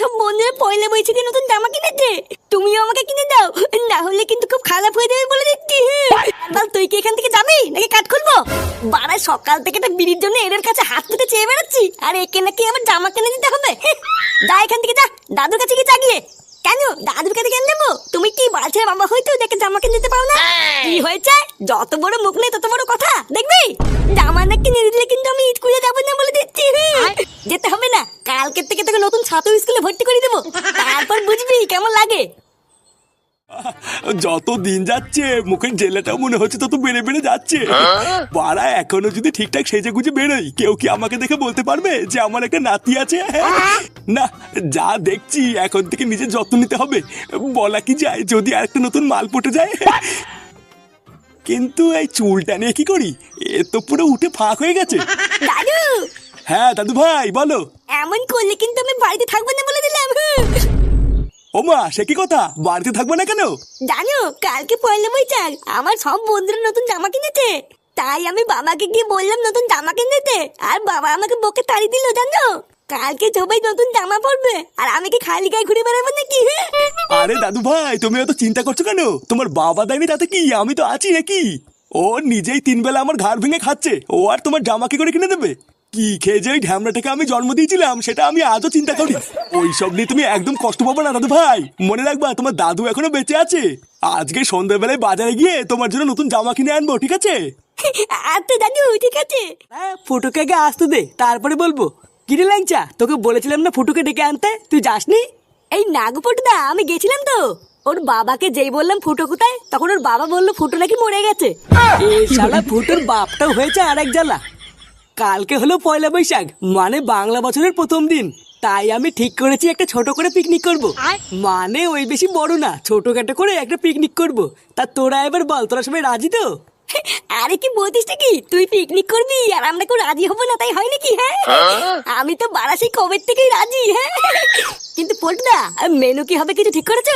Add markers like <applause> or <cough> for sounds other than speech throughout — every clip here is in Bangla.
সব পয়লা নতুন জামা কিনেছে তুমিও আমাকে কিনে দাও। না হলে কিন্তু খুব খারাপ হয়ে যাবে বলে দিচ্ছি। তুই কি এখান থেকে যাবি নাকি কাট খুলবো? বাড়া, সকাল থেকে তো বিড়ির জন্য এদের কাছে হাত চেয়ে বেড়াচ্ছি। আর, একে নাকি আমার জামা কিনে দিতে হবে। যা এখান থেকে যা, দাদুর কাছে গিয়ে জাগিয়ে কেন? দাদুর কাছে কেন নেব? তুমি কি বালছের বাবা হইতো দেখে জামা কিনে দিতে পারো না? কি হয়েছে? যত বড় মুখ নেই তত বড় কথা। দেখবি? জামা না কিনে দিলে কিন্তু আমি স্কুলে যাব না বলে দিচ্ছি যেতে হবে না কালকের থেকে তোকে নতুন ছাত্র স্কুলে ভর্তি করে দেবো। তারপর বুঝবি কেমন লাগে। যত দিন যাচ্ছে মুখের জেলাটাও মনে হচ্ছে তত বেড়ে বেড়ে যাচ্ছে। পাড়া এখনও যদি ঠিকঠাক সেজে গুজে বেরোই কেউ কি আমাকে দেখে বলতে পারবে যে আমার একটা নাতি আছে? না যা দেখছি এখন থেকে নিজের যত্ন নিতে হবে। বলা কি যায় যদি আর একটা নতুন মাল পটে যায়? কিন্তু এই চুলটা নিয়ে কি করি? এ তো পুরো উঠে ফাঁক হয়ে গেছে। দাদু! হ্যাঁ দাদু ভাই বলো। এমন করলে কিন্তু আমি বাড়িতে থাকব না বলে দিলাম। ওমা সে কি কথা? বাড়িতে থাকবে না কেন? জানো কালকে পয়লা বৈশাখ আমার সব বন্ধুরা নতুন জামা কিনেছে। তাই আমি বাবাকে গিয়ে বললাম নতুন জামা কিনতে আর বাবা আমাকে বকে তাড়ি দিল জানো? কালকে সবাই নতুন জামা পরবে আর আমি কি খালি গায়ে ঘুরে বেড়াবো নাকি? আরে দাদু ভাই তুমি এত চিন্তা করছ কেন? তোমার বাবা দেয়নি তাতে কি? আমি তো আছি নাকি ও নিজেই তিন বেলা আমার ঘাড় ভেঙে খাচ্ছে। ও আর তোমার জামা কি করে কিনে দেবে? কি খেয়ে যে ঢ্যামড়াটাকে আমি জন্ম দিয়েছিলাম সেটা আমি আজও চিন্তা করি। ওই সব নিয়ে তুমি একদম কষ্ট পাবো না দাদু ভাই। মনে রাখবা তোমার দাদু এখনও বেঁচে আছে। আজকে সন্ধ্যাবেলায় বাজারে গিয়ে তোমার জন্য নতুন জামা কিনে আনব ঠিক আছে? <laughs> আচ্ছা দাদু ঠিক আছে। হ্যাঁ ফুটোকে আগে আসতে দে তারপরে বলব। কিরে ল্যাংচা তোকে বলেছিলাম না ফুটোকে ডেকে আনতে? তুই যাসনি? এই নাগপটুদা আমি গেছিলাম তো। ওর বাবাকে যেই বললাম ফুটো কোথায় তখন ওর বাবা বলল ফুটো নাকি মরে গেছে। এই শালা ফুটোর বাপটাও হয়েছে আর এক জ্বালা। কালকে হলো পয়লা বৈশাখ মানে বাংলা বছরের প্রথম দিন। তাই আমি ঠিক করেছি একটা ছোট করে পিকনিক করব। মানে ওই বেশি বড় না ছোটখাটো করে একটা পিকনিক করব। তা তোরা এবার বল তোরা সবাই রাজি তো? আরে কি বলতিস কি তুই পিকনিক করবি আর আমরা কেউ রাজি হব না তাই হয় নাকি হ্যাঁ? আমি তো বারাসি কবের থেকেই রাজি হ্যাঁ? কিন্তু পটদা মেনু কি হবে কিছু ঠিক করেছ?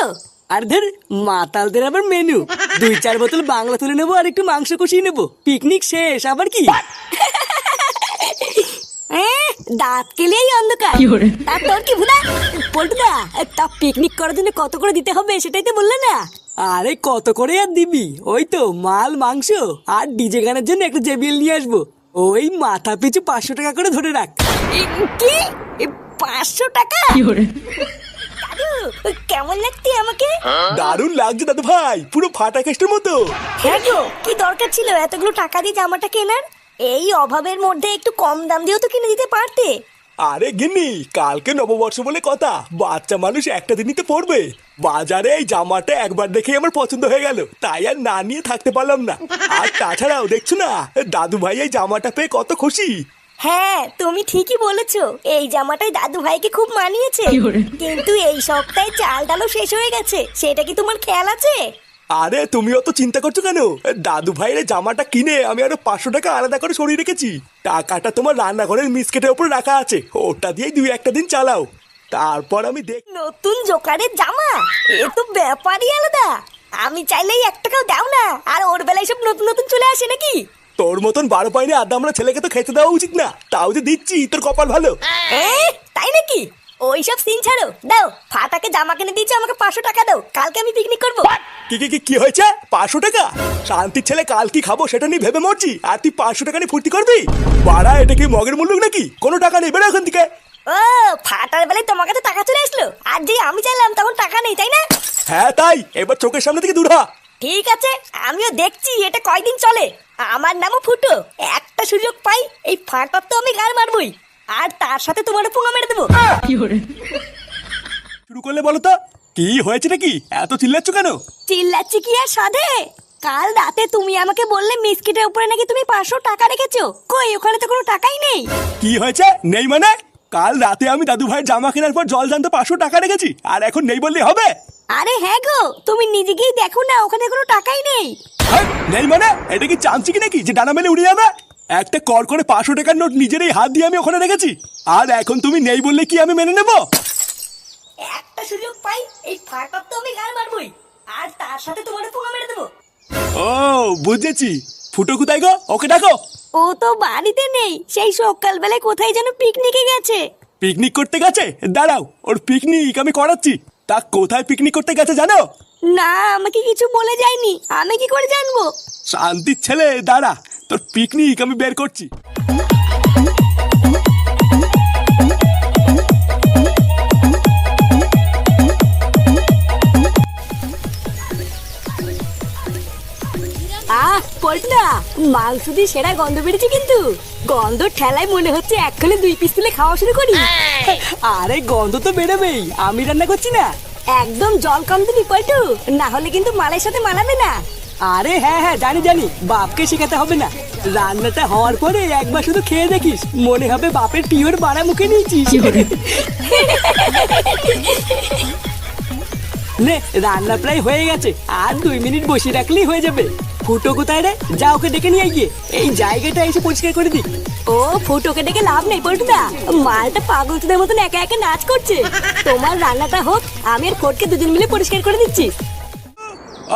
আর ধর মাতালদের আবার মেনু দুই চার বোতল বাংলা তুলে নেব আর একটু মাংস কষিয়ে নেব। পিকনিক শেষ আবার কি? <laughs> দাঁত কেলেই অন্ধকার। তা তোর কি ভুলা? পল্টুদা তা পিকনিক করার জন্য কত করে দিতে হবে সেটাই তো বললে না। আরে কত করে আর দিবি? ওই তো মাল মাংস। আর ডিজে গানের জন্য একটা জেবিএল নিয়ে আসব। ওই মাথা পিছু পাঁচশো টাকা করে ধরে রাখ। কি? এ, পাঁচশো টাকা? কেমন লাগছে আমাকে? দারুণ লাগছে দাদু ভাই পুরো ফাটা কেস্টের মতো। হ্যাঁ গো কি দরকার ছিল? এতগুলো টাকা দিয়ে জামাটা কেনার এই অভাবের মধ্যে একটু কম দাম দিয়েও তো কিনে দিতে পারতে। আরে গিন্নি কালকে নববর্ষ বলে কথা। বাচ্চা মানুষ একটা দিনই তো পড়বে। বাজারে এই জামাটা একবার দেখেই আমার পছন্দ হয়ে গেল। তাই আর না নিয়ে থাকতে পারলাম না। আর তাছাড়াও দেখছ না দাদু ভাই এই জামাটা পেয়ে কত খুশি। হ্যাঁ তুমি ঠিকই বলেছ। এই জামাটাই দাদু ভাইকে খুব মানিয়েছে। কিন্তু এই সপ্তাহে চাল ডালও শেষ হয়ে গেছে। সেটা কি তোমার খেয়াল আছে? আরে তুমি অত চিন্তা করছ কেন? দাদু ভাইয়ের জামাটা কিনে আমি আরও পাঁচশো টাকা আলাদা করে সরিয়ে রেখেছি। টাকাটা তোমার রান্নাঘরের মিসকেটের উপর রাখা আছে। ওটা দিয়েই দুই একটা দিন চালাও। তারপর আমি দেখ নতুন জোকারের জামা? এ তো ব্যাপারই আলাদা। আমি চাইলেই এক টাকাও দাও না। আর ওর বেলায় সব নতুন নতুন চলে আসে নাকি? তোর মতন বারো পাইনি আদা আমরা ছেলেকে তো খেতে দেওয়া উচিত না। তাও যে দিচ্ছি তোর কপাল ভালো। তাই নাকি? ওইসব সিন ছাড়ো। দাও ফাটাকে জামা কিনে দিয়েছে আমাকে পাঁচশো টাকা দাও। কালকে আমি পিকনিক করব। কি কি কি হয়েছে? পাঁচশো টাকা? শান্তির ছেলে কাল কি খাব সেটা নিয়ে ভেবে মরছি আর তুই পাঁচশো টাকা নিয়ে ফুর্তি করবি? বাড়া এটা কি মগের মূল্য নাকি? কোনো টাকা নেই বেরো এখান থেকে। ও ফাটার বেলায় তোমার কাছে টাকা চলে আসলো। আর যে আমি চাইলাম তখন টাকা নেই তাই না? হ্যাঁ তাই। এবার চোখের সামনে থেকে দূর হ। ঠিক আছে আমিও দেখছি এটা কয়দিন চলে। আমার নামও ফুটো। একটা সুযোগ পাই এই ফাটার তো আমি গার মারবই। আর তার সাথে তোমার পোঙা মেরে দেবো। শুরু করলে বলো তো কি হয়েছে নাকি? এত চিল্লাচ্ছ কেন? চিল্লাচ্ছি কি আর সাধে? কাল রাতে তুমি আমাকে বললে মিসকিটের উপরে নাকি তুমি পাঁচশো টাকা রেখেছো। কই ওখানে তো কোনো টাকাই নেই। কি হয়েছে? নেই মানে? কাল রাতে আমি দাদু ভাইয়ের জামা কেনার পর জল জানতে পাঁচশো টাকা রেখেছি আর এখন নেই বললে হবে? আরে হ্যাঁ গো তুমি নিজে গিয়ে দেখো না ওখানে কোনো টাকাই নেই। নেই মানে? এটা কি চান্সি কি নাকি যে ডানা মেলে উড়ে যাবে? একটা কর করে পাঁচশো টাকার নোট নিজের এই হাত দিয়ে আমি ওখানে রেখেছি। আর এখন তুমি নেই বললে কি আমি মেনে নেব? একটা সুযোগ পাই এই ফাটার তো আমি গার মারবই। আর তার সাথে তোমার পোঙা মেরে দেবো। ও বুঝেছি। ফুটো কোথায় গো? ওকে ডাকো। ও তো বাড়িতে নেই সেই সকালবেলায় কোথায় যেন পিকনিকে গেছে। পিকনিক করতে গেছে? দাঁড়াও ওর পিকনিক আমি করাচ্ছি। তা কোথায় পিকনিক করতে গেছে জানো? না আমাকে কিছু বলে যায়নি। আমি কি করে জানব? শান্তির ছেলে দাঁড়া। তোর পিকনিক আমি বের করছি। আহ পল্টনা মাংস দিয়ে সেরা গন্ধ বেড়েছে কিন্তু। গন্ধ ঠেলায় মনে হচ্ছে এক্ষণে দুই পিস তুলে খাওয়া শুরু করি। আরে গন্ধ তো বেরোবেই আমি রান্না করছি না। একদম জল কম দিবি পল্টু। না হলে কিন্তু মালের সাথে মানাবে না। আরে হ্যাঁ হ্যাঁ জানি জানি। বাপকে শেখাতে হবে না। রান্নাটা হওয়ার পরে একবার শুধু খেয়ে দেখিস। মনে হবে বাপের পিওর বাড়া মুখে নিয়েছিস। নে রান্না প্রায় হয়ে গেছে। আর দুই মিনিট বসিয়ে রাখলেই হয়ে যাবে। ফুটো কোথায় রে? যা ওকে ডেকে নিয়ে গিয়ে। এই জায়গাটা এসে পরিষ্কার করে দিক। ও ফুটোকে ডেকে লাভ নেই পল্টুদা। মালটা পাগলদের মতন একা একা নাচ করছে। তোমার রান্নাটা হোক আমি আর ফটকে দুজন মিলে পরিষ্কার করে দিচ্ছি।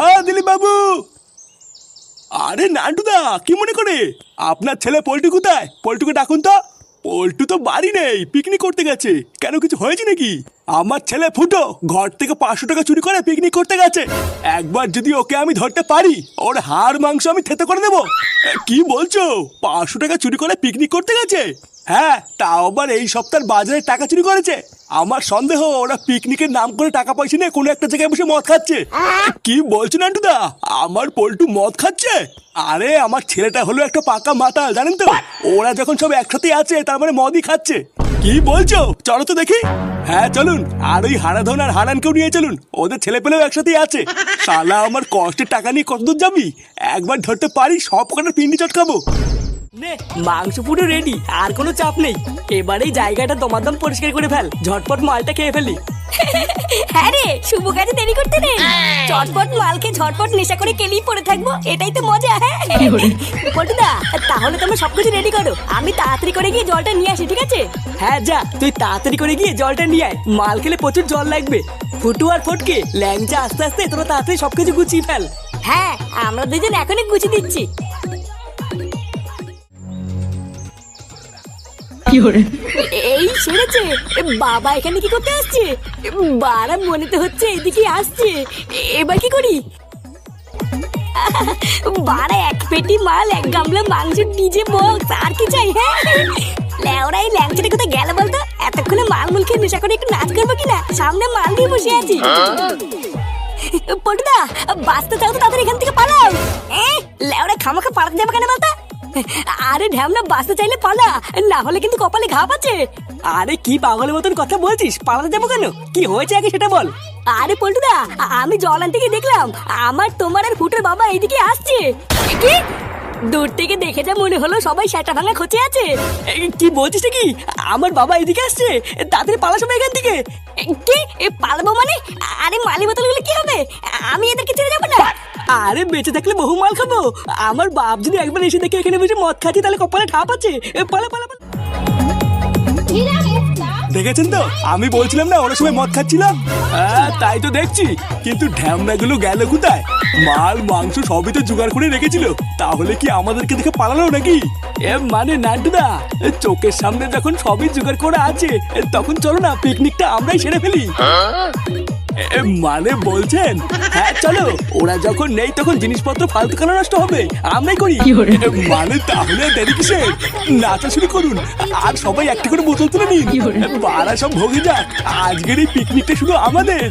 ও দিলীপ বাবু আরে নান্টুদা, কি মনে করে? আপনার ছেলে পল্টু কোথায়? পল্টুকে ডাকুন তো। পল্টু তো বাড়ি নেই, পিকনিক করতে গেছে। কেন কিছু হয়েছে নাকি? আমার ছেলে ফুটো ঘর থেকে পাঁচশো টাকা চুরি করে পিকনিক করতে গেছে। একবার যদি ওকে আমি ধরতে পারি, ওর হাড় মাংস আমি থেতে করে দেবো। কি বলছো? পাঁচশো টাকা চুরি করে পিকনিক করতে গেছে? হ্যাঁ তাও আবার এই সপ্তাহের বাজারে টাকা চুরি করেছে। আমার সন্দেহ, ওরা পিকনিকের নাম করে টাকা পয়সা নিয়ে কোনো একটা জায়গায় বসে মদ খাচ্ছে। কি বলছো নান্টুদা? আমার পল্টু মদ খাচ্ছে? আরে, আমার ছেলেটা হলো একটা পাকা মাতাল, জানেন তো? ওরা যখন সব একসাথে আছে, তার মানে মদই খাচ্ছে। কি বলছো? চলো তো দেখি। হ্যাঁ চলুন। আর ওই হারাধন আর হারানকেও নিয়ে চলুন। ওদের ছেলে পেলেও একসাথেই আছে। শালা, আমার কষ্টের টাকা নিয়ে কতদূর যাবি? একবার ধরতে পারি, সব কটা পিন্ডি চটকাবো মাংস পুরো রেডি আর কোনো চাপ নেই। এবারেই জায়গাটা তোমার দমাদম পরিষ্কার করে ফেল। ঝটপট মালটা খেয়ে ফেলি। হ্যাঁ রে শুভ কাজে দেরি করতে নেই। চটপট মালকে ঝটপট নেশা করে কেলেই পড়ে থাকব এটাই তো মজা হ্যাঁ। পল্টুদা তাহলে তুমি সবকিছু রেডি করো। আমি তাড়াতাড়ি করে গিয়ে জলটা নিয়ে আসি ঠিক আছে? হ্যাঁ যা তুই তাড়াতাড়ি করে গিয়ে জলটা নিয়ে আয়। মাল খেলে প্রচুর জল লাগবে। ফুটু আর ফটকে ল্যাংচা আস্তে আস্তে তোরা তাড়াতাড়ি সবকিছু গুছিয়ে ফেল। হ্যাঁ আমরা দুজন এখনই গুছিয়ে দিচ্ছি। এই শুনেছে বাবা এখানে কি করতে আসছে? বারা মনে তো হচ্ছে এদিকে আসছে। এবার কি করি? বারা এক পেটি মাল, এক গামলা মাংস, ডিজে বক্স, আর কি চাই হ্যাঁ? ল্যাওড়া এই ল্যাংচাটা কোথায় গেল বলতো? এতক্ষণে মাল মুল খেয়ে নেশা করে একটু নাচ করব কিনা? সামনে মাল দিয়ে বসে আছি। পটুদা বাঁচতে চাও তো তাদের এখান থেকে পালাও। এ, লেওরা খামাখা পালাতে যাবে কেন বলতো? আরে ঢ্যামনা বাঁচতে চাইলে পালা। না হলে কিন্তু কপালে ঘা পাচ্ছে আরে কি পাগলের মতন কথা বলছিস? পালাতে যাব কেন? কি হয়েছে আগে সেটা বল। আরে পল্টুদা আমি জল আনতে গিয়ে দেখলাম আমার তোমার আর ফুটের বাবা এইদিকে আসছে। কি? দূর থেকে দেখে যা মনে হলো সবাই সেটা ভাঙা খোঁচে আছে। কি বলছিস কি আমার বাবা এদিকে আসছে। তাড়াতাড়ি পালা সবাই এখান থেকে। কি? এ পালাবো মানে? আরে মালি বোতলগুলো কি হবে? আমি আরে বেঁচে থাকলে বহু মাল খাব। আমার বাপ যদি একবার এসে দেখে এখানে মদ খাচ্ছি তাহলে কপালে ঠাপ আছে। পালা পালা পালা। দেখেছেন তো? আমি বলছিলাম না ওরা সবাই মদ খাচ্ছিল হ্যাঁ তাই তো দেখছি। কিন্তু ঢ্যামনাগুলো গেল কোথায়? মাল মাংস সবই তো জোগাড় করে রেখেছিল। তাহলে কি আমাদেরকে দেখে পালালো নাকি? এ মানে নান্টুদা চোখের সামনে যখন সবই জোগাড় করা আছে তখন চলো না পিকনিকটা আমরাই সেরে ফেলি। এ, মানে বলছেন? হ্যাঁ চলো ওরা যখন নেই তখন জিনিসপত্র ফালতু খানা নষ্ট হবে আমরাই করি। মানে তাহলে দেরি কিসে নাচা শুরু করুন আর সবাই একটি করে বোতল তুলে নিন। পাড়া সব ভোগে যাক আজকের এই পিকনিকটা শুধু আমাদের।